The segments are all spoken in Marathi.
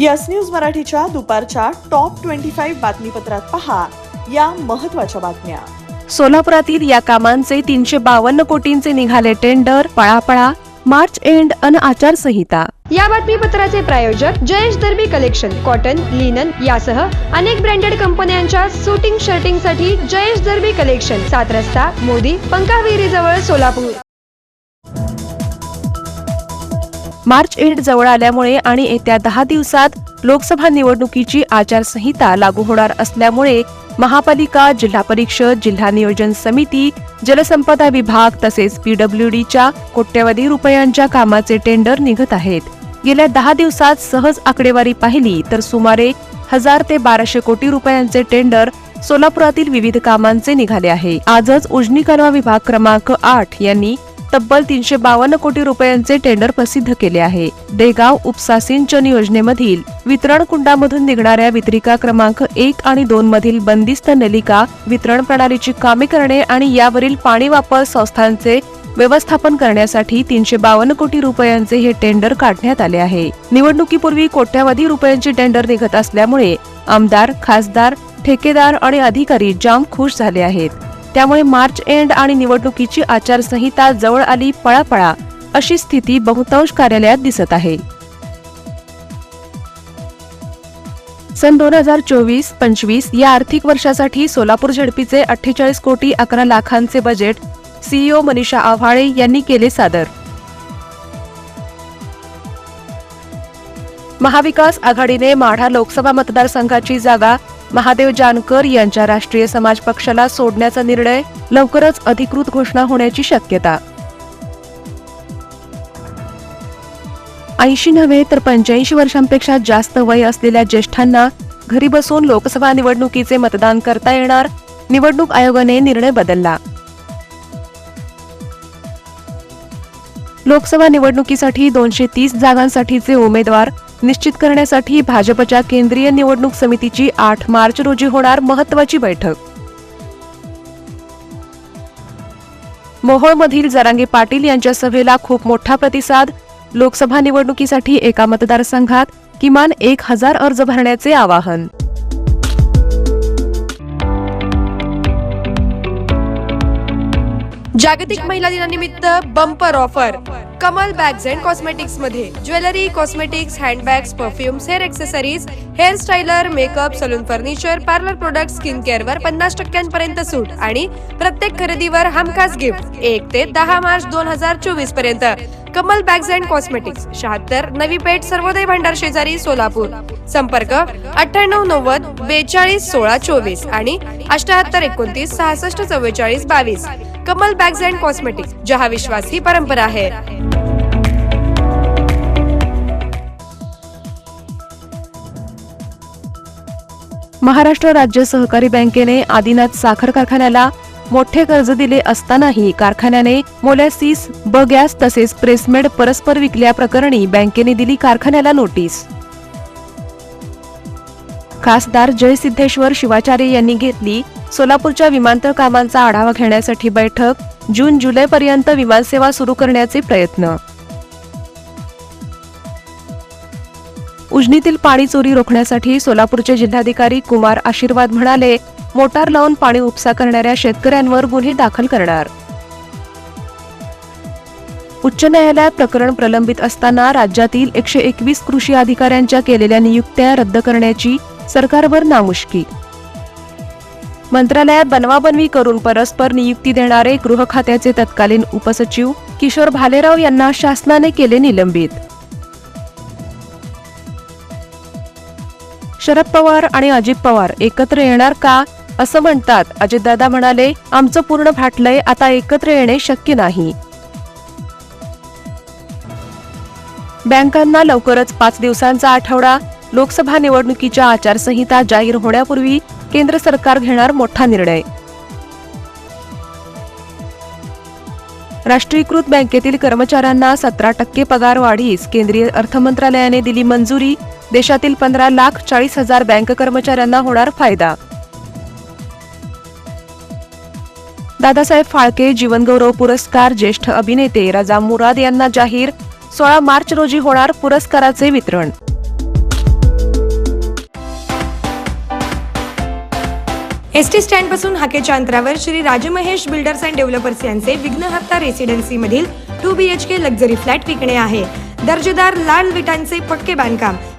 यस न्यूज मराठीच्या दुपारच्या टॉप ट्वेंटी फाईव्ह बातमीपत्रात पहा या महत्त्वाच्या बातम्या. सोलापुरातील या कामांचे तीनशे बावन्न कोटींचे निघाले टेंडर पळापळा मार्च एंड अन आचारसंहिता. या बातमीपत्राचे प्रायोजक Jayesh Darbi collection cotton linen यासह अनेक ब्रँडेड कंपन्यांच्या सुटिंग शर्टिंगसाठी जयेश दर्बी कलेक्शन सात रस्ता मोदी पंकाविहिरी जवळ सोलापूर. मार्च एंड जवळ आल्यामुळे आणि येत्या दहा दिवसात लोकसभा निवडणुकीची आचारसंहिता लागू होणार असल्यामुळे महापालिका जिल्हा परिषद जिल्हा नियोजन समिती जलसंपदा विभाग तसेच पीडब्ल्यूडीच्या कोट्यवधी रुपयांच्या कामाचे टेंडर निघत आहेत. गेल्या दहा दिवसात सहज आकडेवारी पाहिली तर सुमारे हजार ते बाराशे कोटी रुपयांचे टेंडर सोलापुरातील विविध कामांचे निघाले आहे. आजच उजनी कालवा विभाग क्रमांक आठ यांनी तब्बल तीनशे बावन्न कोटी रुपयांचे टेंडर प्रसिद्ध केले आहे. देगाव उपसा सिंचन योजनेमधील वितरण कुंडामधून निघणाऱ्या वितरिका क्रमांक एक आणि दोन मधील बंदिस्त नलिका वितरण प्रणालीची कामे करणे आणि यावरील पाणी वापर संस्थांचे व्यवस्थापन करण्यासाठी तीनशे बावन्न कोटी रुपयांचे हे टेंडर काढण्यात आले आहे. निवडणुकीपूर्वी कोट्यावधी रुपयांचे टेंडर निघत असल्यामुळे आमदार खासदार ठेकेदार आणि अधिकारी जाम खुश झाले आहेत. त्यामुळे मार्च एंड आणि निवडणुकीची आचारसंहिता जवळ आली पळापळा अशी स्थिती बहुतांश कार्यालयात दिसत आहे. सन दोन हजार चोवीस पंचवीस या आर्थिक वर्षासाठी सोलापूर झडपीचे अठ्ठेचाळीस कोटी अकरा लाखांचे बजेट सीईओ मनीषा आव्हाळे यांनी केले सादर. महाविकास आघाडीने माढा लोकसभा मतदारसंघाची जागा महादेव जानकर यांच्या राष्ट्रीय समाज पक्षाला सोडण्याचा निर्णय लवकरच अधिकृत घोषणा होण्याची शक्यता. ऐंशी नव्हे तर पंच्याऐंशी वर्षांपेक्षा जास्त वय असलेल्या ज्येष्ठांना घरी बसून लोकसभा निवडणुकीचे मतदान करता येणार निवडणूक आयोगाने निर्णय बदलला. लोकसभा निवडणुकीसाठी दोनशे तीस जागांसाठीचे उमेदवार निश्चित करण्यासाठी भाजपच्या केंद्रीय निवडणूक समितीची आठ मार्च रोजी होणार महत्वाची बैठक. मोहोळमधील जरांगे पाटील यांच्या सभेला खूप मोठा प्रतिसाद. लोकसभा निवडणुकीसाठी एका मतदारसंघात किमान एक हजार अर्ज भरण्याचे आवाहन. जागतिक महिला दिनानिमित्त bumper offer Kamal bags and कॉस्मेटिक्समध्ये. Jewellery cosmetics handbags perfumes hair accessories hair styler makeup salon furniture parlour product skin care वर पन्नास टक्क्यांपर्यंत सूट आणि प्रत्येक खरेदीवर हमखास गिफ्ट एक ते दहा मार्च दोन हजार चोवीसपर्यंत. कमल बॅग्स अँड कॉस्मेटिक्स शहात्तर नवी पेठ सर्वोदय भंडार शेजारी सोलापूर. संपर्क अठ्ठ्याण्णव नव्वद बेचाळीस सोळा चोवीस आणि अठ्याहत्तर एकोणतीस सहासष्ट चव्वेचाळीस बावीस. कमल बॅग्स अँड कॉस्मेटिक्स जहा विश्वास ही परंपरा आहे. महाराष्ट्र राज्य सहकारी बँकेने आदिनाथ साखर कारखान्याला मोठे कर्ज दिले असतानाही कारखान्याने मोलॅसिस ब गॅस तसेच प्रेसमेड परस्पर विकल्याप्रकरणी बँकेने दिली कारखान्याला नोटीस. खासदार जयसिद्धेश्वर शिवाचार्य यांनी घेतली सोलापूरच्या विमानतळ कामांचा आढावा घेण्यासाठी बैठक जून जुलैपर्यंत विमानसेवा सुरू करण्याचे प्रयत्न. उजनीतील पाणी चोरी रोखण्यासाठी सोलापूरचे जिल्हाधिकारी कुमार आशीर्वाद म्हणाले मोटार लावून पाणी उपसा करणाऱ्या शेतकऱ्यांवर गुन्हे दाखल करणार. उच्च न्यायालयात प्रकरण प्रलंबित असताना राज्यातील एकशे एकवीस कृषी अधिकाऱ्यांच्या केलेल्या नियुक्त्या रद्द करण्याची सरकारवर नामुष्की. मंत्रालयात बनवाबनवी करून परस्पर नियुक्ती देणारे गृह खात्याचे तत्कालीन उपसचिव किशोर भालेराव यांना शासनाने केले निलंबित. शरद पवार आणि अजित पवार एकत्र येणार का? असं म्हणतात. अजितदादा म्हणाले आमचं पूर्ण फाटलंय आता एकत्र येणे शक्य नाही. बँकांना लवकरच पाच दिवसांचा आठवडा. लोकसभा निवडणुकीच्या आचारसंहिता जाहीर होण्यापूर्वी केंद्र सरकार घेणार मोठा निर्णय. राष्ट्रीयकृत बँकेतील कर्मचाऱ्यांना सतरा टक्के पगार वाढीस केंद्रीय अर्थ मंत्रालयाने दिली मंजुरी. देशातील पंधरा लाख चाळीस हजार बँक कर्मचाऱ्यांना होणार फायदा. दादासाहेब फाळके जीवनगौरव पुरस्कार ज्येष्ठ अभिनेते रजा मुराद यांना जाहीर. सोळा मार्च रोजी होणार पुरस्काराचे वितरण. एसटी स्टँडपासून हाकेच्या अंतरावर Shri Rajmahesh builders and developers यांचे विघ्नहर्ता रेसिडेन्सी मधील two B H K luxury flat विकणे आहे. दर्जेदार लाल विटांचे पक्के बांधकाम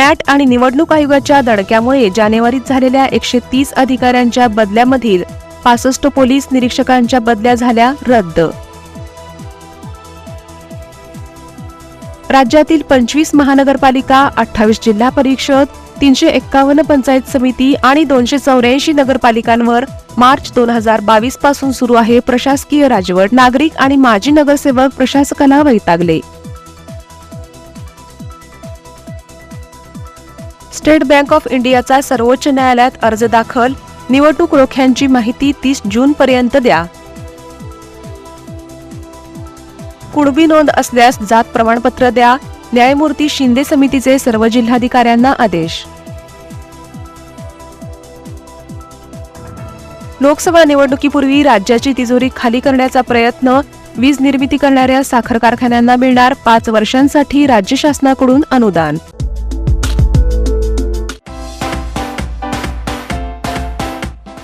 मॅट आणि निवडणूक आयोगाच्या दणक्यामुळे जानेवारीत झालेल्या एकशे तीस अधिकाऱ्यांच्या बदल्यामधील पासष्ट पोलीस निरीक्षकांच्या बदल्या झाल्या रद्द. राज्यातील पंचवीस महानगरपालिका अठ्ठावीस जिल्हा परिषद तीनशे एक्कावन्न पंचायत समिती आणि दोनशे चौऱ्याऐंशी नगरपालिकांवर मार्च दोन हजार बावीसपासून सुरू आहे प्रशासकीय राजवट. नागरिक आणि माजी नगरसेवक प्रशासकाला वैतागले. स्टेट बँक ऑफ इंडियाचा सर्वोच्च न्यायालयात अर्ज दाखल. निवडणूक रोख्यांची माहिती तीस जून पर्यंत द्या. कुणबी नोंद असल्यास जात प्रमाणपत्र द्या. न्यायमूर्ती शिंदे समितीचे सर्व जिल्हाधिकाऱ्यांना आदेश. लोकसभा निवडणुकीपूर्वी राज्याची तिजोरी खाली करण्याचा प्रयत्न. वीज निर्मिती करणाऱ्या साखर कारखान्यांना मिळणार पाच वर्षांसाठी राज्य शासनाकडून अनुदान.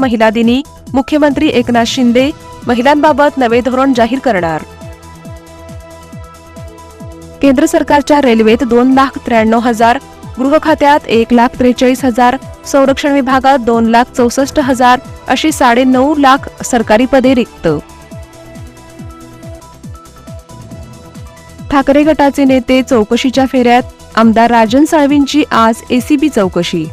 महिला दिनी मुख्यमंत्री एकनाथ शिंदे महिलांबाबत नवे धोरण जाहीर करणार. केंद्र सरकारच्या रेल्वेत दोन लाख त्र्याण्णव हजार गृह खात्यात एक लाख त्रेचाळीस हजार संरक्षण विभागात दोन लाख चौसष्ट हजार अशी साडे नऊ लाख सरकारी पदे रिक्त. ठाकरे गटाचे नेते चौकशीच्या फेऱ्यात आमदार राजन साळवींची आज एसीबी चौकशी.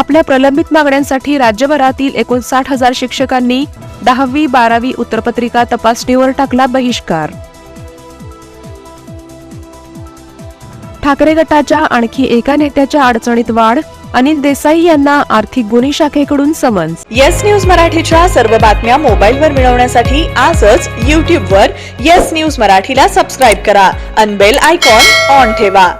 आपल्या प्रलंबित मागण्यांसाठी राज्यभरातील एकोणसाठ हजार शिक्षकांनी दहावी बारावी उत्तरपत्रिका तपासणीवर टाकला बहिष्कार. ठाकरे गटाच्या आणखी एका नेत्याच्या अडचणीत वाढ अनिल देसाई यांना आर्थिक गुन्हे शाखेकडून समन्स. येस न्यूज मराठीच्या सर्व बातम्या मोबाईलवर मिळवण्यासाठी आजच यूट्यूबवर येस न्यूज मराठीला सबस्क्राईब करा अनबेल आयकॉन ऑन ठेवा.